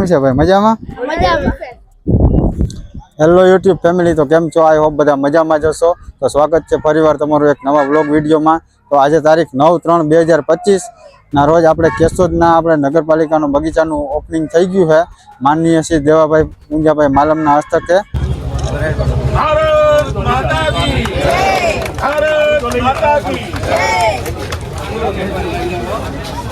શું છે ભાઈ મજામાં? હેલો યુટ્યુબ ફેમિલી તો કેમ છો? આઈ હોપ બધા મજામાં જશો તો સ્વાગત છે ફરીવાર તમારું એક નવા બ્લોગ વિડીયોમાં. તો આજે તારીખ નવ ત્રણ બે હજાર પચીસના રોજ આપણે કેશોદના આપણે નગરપાલિકાનું બગીચાનું ઓપનિંગ થઈ ગયું છે. માનનીય શ્રી દેવાભાઈ પૂંજાભાઈ માલમના હસ્તકે. ભારત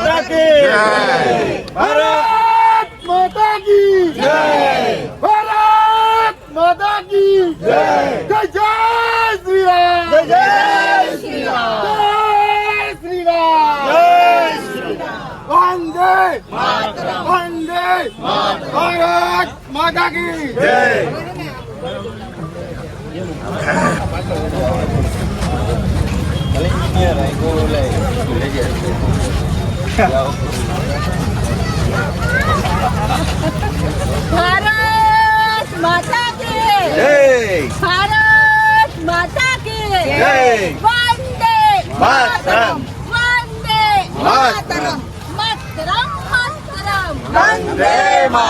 माता की भारत माता की भारत माता की जय श्री राम जय श्री राम जय श्री राम जय श्री राम वंदे वंदे भारत माता की जय ભારત માતા કે જય. ભારત માતા કે જય. વંદે માતરમ. વંદે માતરમ.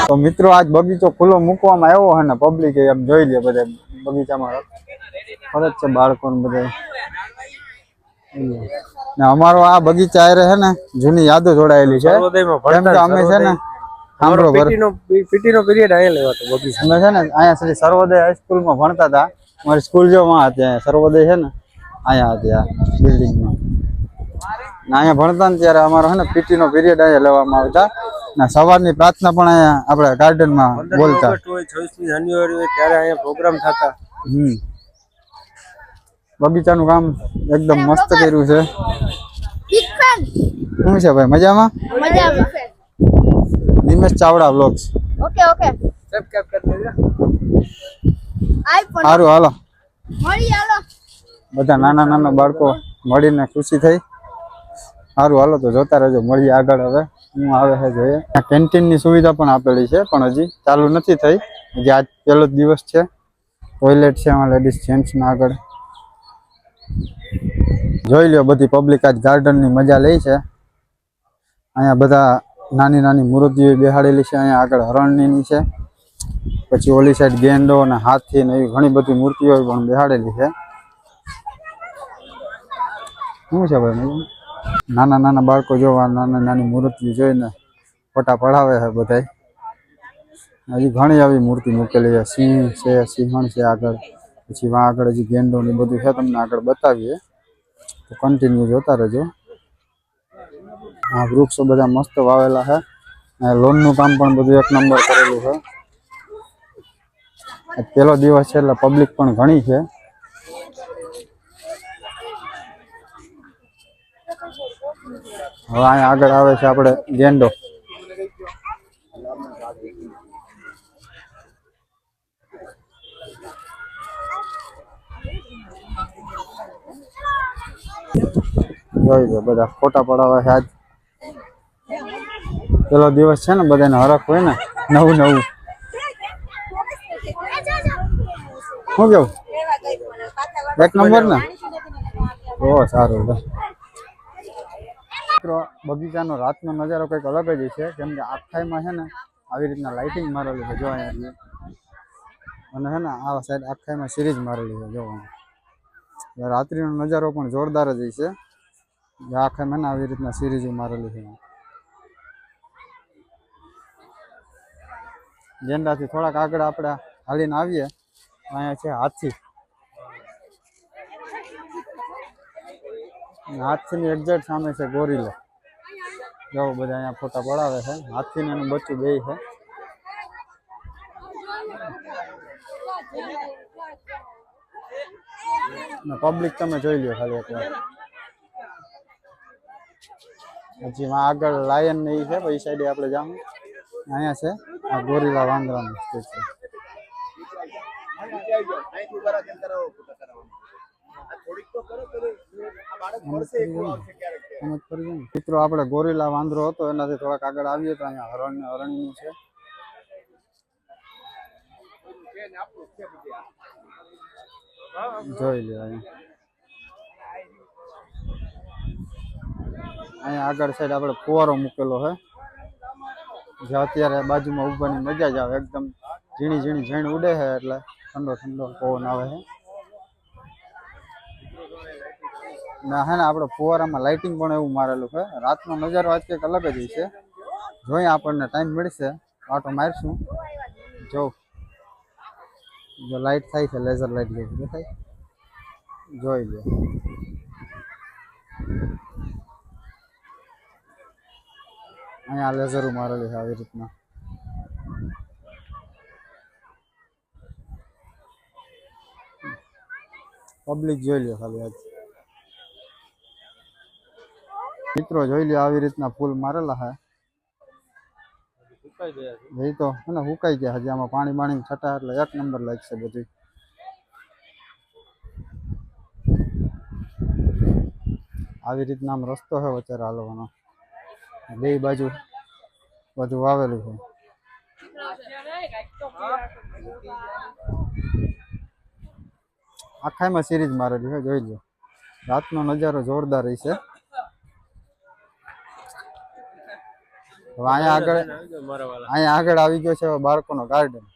તો મિત્રો આજ બગીચો ખુલ્લો મૂકવામાં આવ્યો અને પબ્લિકે એમ જોઈ લે બધા બગીચામાં. ફરજ છે બાળકોને બધા ને અમારો આ બગીચા હારે છે ને જૂની યાદો જોડાયેલી છે. કેમ કે અમે છે ને સાંભળો. પીટીનો પીરિયડ અહીંયા લેવાતો બગીચા. અમે છે ને અહીંયા સુધી સર્વોદય હાઈસ્કૂલમાં ભણતા હતા. અમારી સ્કૂલ જો માં હતી સર્વોદય છે ને અહીંયા હતી આ બિલ્ડિંગમાં ને અહીંયા ભણતા ને ત્યારે અમારો છે ને પીટી નો પીરિયડ અહીંયા લેવામાં આવતા. ના સવારની પ્રાર્થના પણ અહીંયા આપણે ગાર્ડનમાં બોલતા. છવ્વીસમી જાન્યુઆરી ત્યારે અહીંયા પ્રોગ્રામ થતા. હમ. બગીચાનું કામ એકદમ મસ્ત કર્યું છે. શું છે ભાઈ મજામાં? મજામાં. Nimesh Chavda blogs okay okay. Subscribe કરી દેજો. આઈ પણ. સારું હાલો. મળી હાલો. બધા નાના નાના બાળકો મળીને ખુશી થઈ. સારું હાલો તો જોતા રહેજો. મળીએ આગળ હવે. હું આવે છે જોઈએ આ કેન્ટીનની સુવિધા પણ આપેલી છે પણ હજી ચાલુ નથી થઈ. હજી આજ પહેલો જ દિવસ છે. ટોયલેટ છે એમાં લેડીઝ જેન્ટ્સના આગળ. જોઈ લ્યો, બધી પબ્લિક આજ ગાર્ડનની મજા લે છે. અહીંયા બધા નાની નાની મૂર્તિઓ બેહાડેલી છે, અહીંયા આગળ હરણની છે. પછી ઓલી સાઈડ ગેંડો અને હાથી ને એવી ઘણી બધી મૂર્તિઓ પણ બેહાડેલી છે. શું છે ભાઈ? નાના નાના બાળકો જોવા, નાના નાની મૂર્તિઓ જોઈને ફોટા પડાવે છે બધાય. હજી ઘણી આવી મૂર્તિ મૂકેલી છે. સિંહ છે, સિંહણ છે આગળ. પછી વાં આગળ હજી ગેંડો ને બધું છે, તમને આગળ બતાવીએ. તો કન્ટિન્યુ જોતા રહેજો. આ વૃક્ષો બધા મસ્ત વાવેલા છે. લોનનું કામ પણ બધું એક નંબર કરેલું છે. પેલો દિવસ છે એટલે પબ્લિક પણ ઘણી છે. હવે અહીંયા આગળ આવે છે આપણે ગેંડો જોઈ લો બધા ફોટા પડાવે છે આજ. પેલો દિવસ છે ને બધાને હરખ હોય ને, નવું નવું. શું કેવું? એક નંબર ને? ઓ, સારું મિત્રો, બગીચાનો રાતનો નજારો કંઈક અલગ જ છે. કેમ કે આખાઈમાં છે ને આવી રીતના લાઇટિંગ મારેલું છે જો અહીંયા અને છે ને આ સાઈડ આખાઈમાં સિરીઝ મારેલી છે જો. રાત્રિનો નજારો પણ જોરદાર જ છે. આખાઈમાં ને આવી રીતના સિરીઝ મારેલી છે ઝેન્ડાથી થોડાક આગળ આપણે હાલીને આવીએ અહીંયા છે હાથી અને હાથીની એક્ઝેક્ટ સામે છે ગોરીલો જો બધા અહીંયા ફોટા પડાવે છે હાથી ને એનું બચ્ચું બે છે પબ્લિક તમે જોઈ લ્યો ખાલી એકવાર હજી માં આગળ લાયન ને ઈ છે, પછી સાઈડે આપણે જામ અહીંયા છે, આ ગોરીલા વાંદરાનું સમજ પડી મિત્રો, આપણે ગોરીલા વાંદરો હતો, એનાથી થોડાક આગળ આવીએ તો અહીંયા હરણ હરણનું છે. જોઈ લે, અહીંયા. અહીંયા આગળ સાઈડ આપણે ફુવારો મૂકેલો છે. જે અત્યારે બાજુમાં ઉભાની મજા જ આવે. એકદમ ઝીણી ઝીણી ઝીણ ઉડે છે એટલે ઠંડો ઠંડો પવન આવે છે. ને હે ને આપણે ફુવારામાં લાઇટિંગ પણ એવું મારેલું છે. રાતનો નજારો આજ કંઈક અલગ જ છે. જોઈએ આપણને ટાઈમ મળશે. આટો મારશું. જો જો લાઇટ થાય છે લેઝર લાઇટ જેવી દેખાય. જોઈ લો. અહીંયા લેઝર મારેલી છે આવી રીતના. પબ્લિક જોઈ લ્યો ખાલી આજ. મિત્રો જોઈ લ્યો આવી રીતના ફૂલ મારેલા છે. ભાઈ એ તો અને હુકાઈ ગયા હજી આમાં પાણી બાણી છટા એટલે એક નંબર લાગશે બધી. આવી રીતના આમ રસ્તો છે વચ્ચે હાલવાનો. બે બાજુ બધું વાવેલું છે. આખામાં સિરીઝ મારેલી છે જોઈ લો રાતનો નજારો જોરદાર રહેશે હવે અહીંયા આગળ અહીંયા આગળ આવી ગયો છે બાળકોનો ગાર્ડન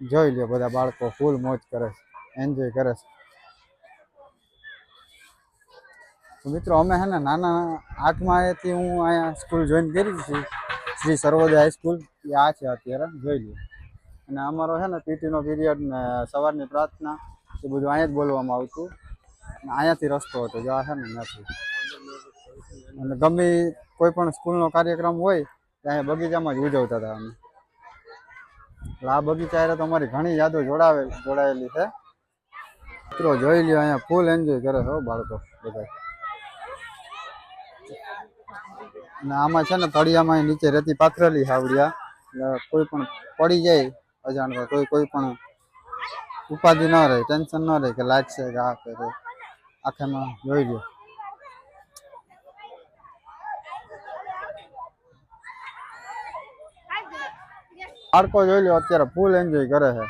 જોઈ લો બધા બાળકો ફૂલ મોજ કરે છે એન્જોય કરે છે. મિત્રો, અમે હે ને નાના આઠમાથી હું અહીંયા સ્કૂલ જોઈન કરી છે. શ્રી સર્વોદય હાઈસ્કૂલ એ આ છે અત્યારે, જોઈ લ્યો. અને અમારો છે ને પીટીનો પીરિયડ ને સવારની પ્રાર્થના, એ બધું અહીંયા જ બોલવામાં આવતું. અને અહીંયાથી રસ્તો હતો, જો છે ને નથી. અને ગમે કોઈ પણ સ્કૂલનો કાર્યક્રમ હોય, તો અહીંયા બગીચામાં જ ઉજવતા હતા અમે. એટલે આ બગીચા તો અમારી ઘણી યાદો જોડાવે જોડાયેલી છે. મિત્રો, જોઈ લ્યો, અહીંયા ફૂલ એન્જોય કરે છે બાળકો બધા અને આમાં છે ને તળિયામાં નીચે રેતી પાથરેલી હાવડિયા. કોઈ પણ પડી જાય અજાણતા કોઈ કોઈ પણ ઉપાધિ ન રહે, ટેન્શન ન રહે કે લાગશે કે આ કરે. આખામાં જોઈ લો બાળકો જોઈ લો અત્યારે ફૂલ એન્જોય કરે છે.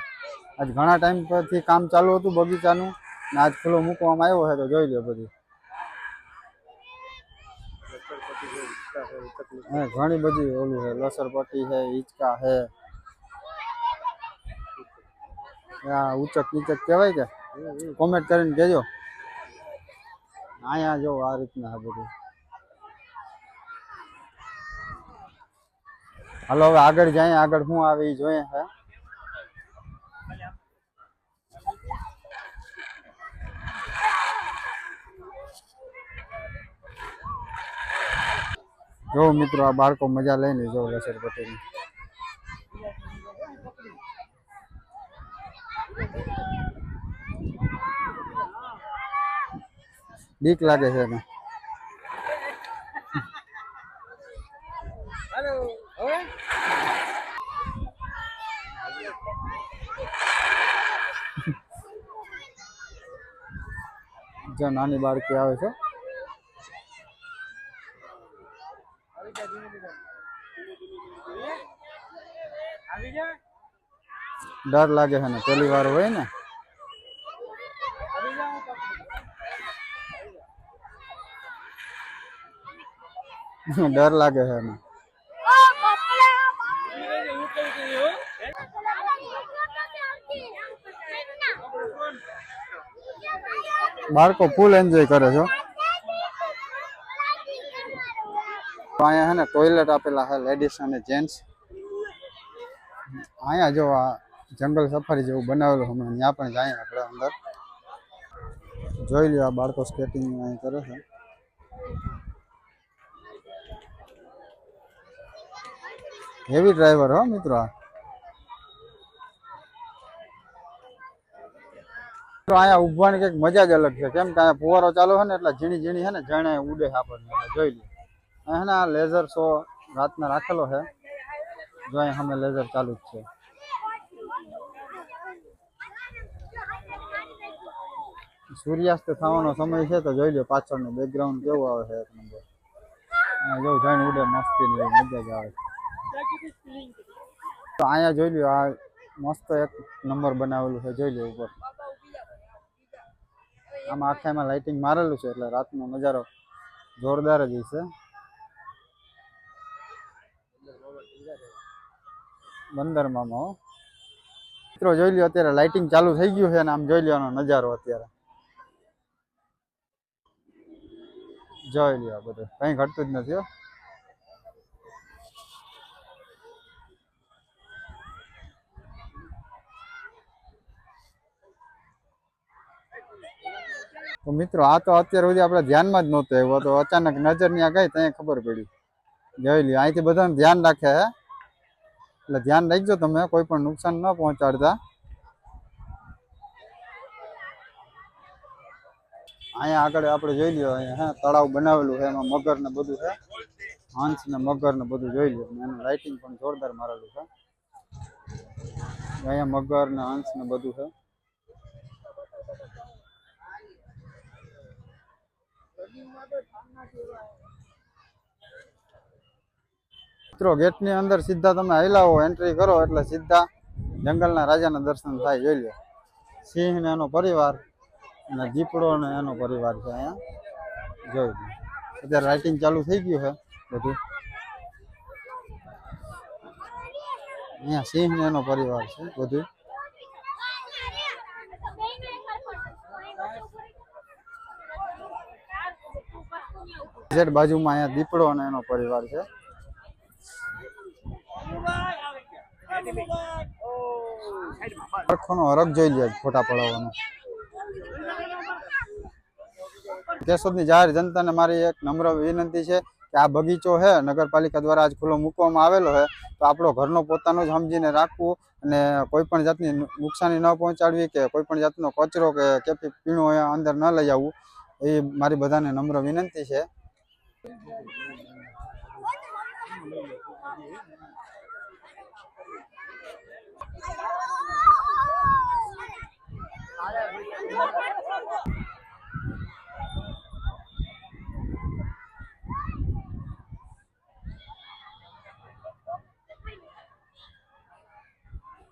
આજ ઘણા ટાઈમ પરથી કામ ચાલુ હતું બગીચાનું, ને આજ ખુલ્લો મૂકવામાં આવ્યો છે તો જોઈ લો બધું. ઘણી બધી ઓલું છે લસરપટ્ટી છે હિંચકા છે આ ઉચક નીચક કહેવાય કે કોમેન્ટ કરીને કહેજો. અહીંયા જો આ રીતના છે બધું. હાલો, હવે આગળ જાય આગળ શું આવે એ જોઈએ, હે? જો મિત્રો આ બાળકો મજા લઈને જો લસર પટેલની બીક લાગે છે એને. હાલો હવે જો નાની બાળકી આવે છે. ડર લાગે છે ને, પહેલી વાર હોય ને. ડર લાગે છે એને બાળકો ફૂલ એન્જોય કરે છે અહીંયા છે ને ટોયલેટ આપેલા છે લેડીઝ અને જેન્ટ્સ અહીંયા જો આ જંગલ સફારી જેવું બનાવેલું હમણાં. ત્યાં પણ જાય આપણે અંદર. જોઈ લ્યો આ બાળકો સ્કેટિંગ અહીં કરે છે. હેવી ડ્રાઈવર હો મિત્રો આ. મિત્રો અહીંયા ઊભવાની કંઈક મજા જ અલગ છે. કેમ કે અહીંયા ફુવારો ચાલુ છે ને એટલે ઝીણી ઝીણી છે ને જાણે ઉડે છે આપણને. એટલે જોઈ લ્યો. અહીંયા છે ને આ લેઝર શો રાતના રાખેલો છે. જો અહીંયા સામે લેઝર ચાલુ જ છે. સૂર્યાસ્ત થવાનો સમય છે તો જોઈ લો પાછળનું બેકગ્રાઉન્ડ કેવું આવે છે એક નંબર જો જાણ ઉડે મસ્તી મજા જ આવે તો અહીંયા જોઈ લ્યો, આ મસ્ત એક નંબર બનાવેલું છે, જોઈ લો ઉપર. આમાં આખા એમાં લાઇટિંગ મારેલું છે, એટલે રાતનો નજારો જોરદાર જ હશે. બંદરમાં મિત્રો જોઈ લો અત્યારે લાઇટિંગ ચાલુ થઈ ગયું છે અને આમ જોઈ લ્યો નજારો અત્યારે. જોઈ લ્યો બધું. કઈ ઘટતું જ નથી તો મિત્રો, આ તો અત્યાર સુધી આપણે ધ્યાનમાં જ નહોતો આવ્યો. તો અચાનક નજર ત્યાં ગઈ ત્યાં ખબર પડી. જોઈ લ્યો, અહીંથી બધાને ધ્યાન રાખે એટલે ધ્યાન રાખજો તમે, કોઈ પણ નુકસાન ન પહોંચાડતા. અહીંયા આગળ આપણે જોઈ લ્યો, અહીંયા હે, તળાવ બનાવેલું છે, એમાં મગર ને બધું છે. હંસ ને મગર ને બધું જોઈ લ્યો. એનું લાઇટિંગ પણ જોરદાર મારેલું છે. અહીંયા મગર ને હંસ ને બધું છે. મિત્રો ગેટની અંદર સીધા તમે હલાવો એન્ટ્રી કરો, એટલે સીધા જંગલના રાજાના દર્શન થાય, જોઈ લો સિંહ ને એનો પરિવાર અને દીપડો અને એનો પરિવાર છે અહીંયા. જોઈ અત્યારે રાઇટિંગ ચાલુ થઈ ગયું છે બધું. અહીંયા સિંહ ને એનો પરિવાર છે બધું. જેટ બાજુમાં અહીંયા દીપડો અને એનો પરિવાર છે. આંખોનો હરખ જોઈ લે ફોટા પડાવવાનો. કેશોદની જાહેર જનતાને મારી એક નમ્ર વિનંતી છે કે આ બગીચો છે, નગરપાલિકા દ્વારા આજ ખુલ્લો મૂકવામાં આવેલો છે, તો આપણો ઘરનો પોતાનો જ સમજીને રાખવું અને કોઈ પણ જાતની નુકસાની ન પહોંચાડવી કે કોઈ પણ જાતનો કચરો કે કેફી પીણું અહીંયા અંદર ન લઈ આવવું, એ મારી બધાને નમ્ર વિનંતી છે.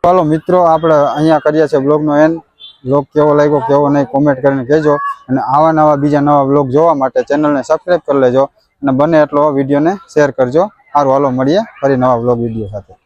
ચાલો મિત્રો, આપણે અહીંયા કરીએ છીએ બ્લોગનો એન બ્લોગ કેવો લાગ્યો, કેવો નહીં કોમેન્ટ કરીને કહેજો. અને આવા નવા, બીજા નવા બ્લોગ જોવા માટે ચેનલને સબસ્ક્રાઈબ કરી લેજો. અને બને એટલો વિડીયોને શેર કરજો. સારું હાલો, મળીએ ફરી નવા બ્લોગ વીડિયો સાથે.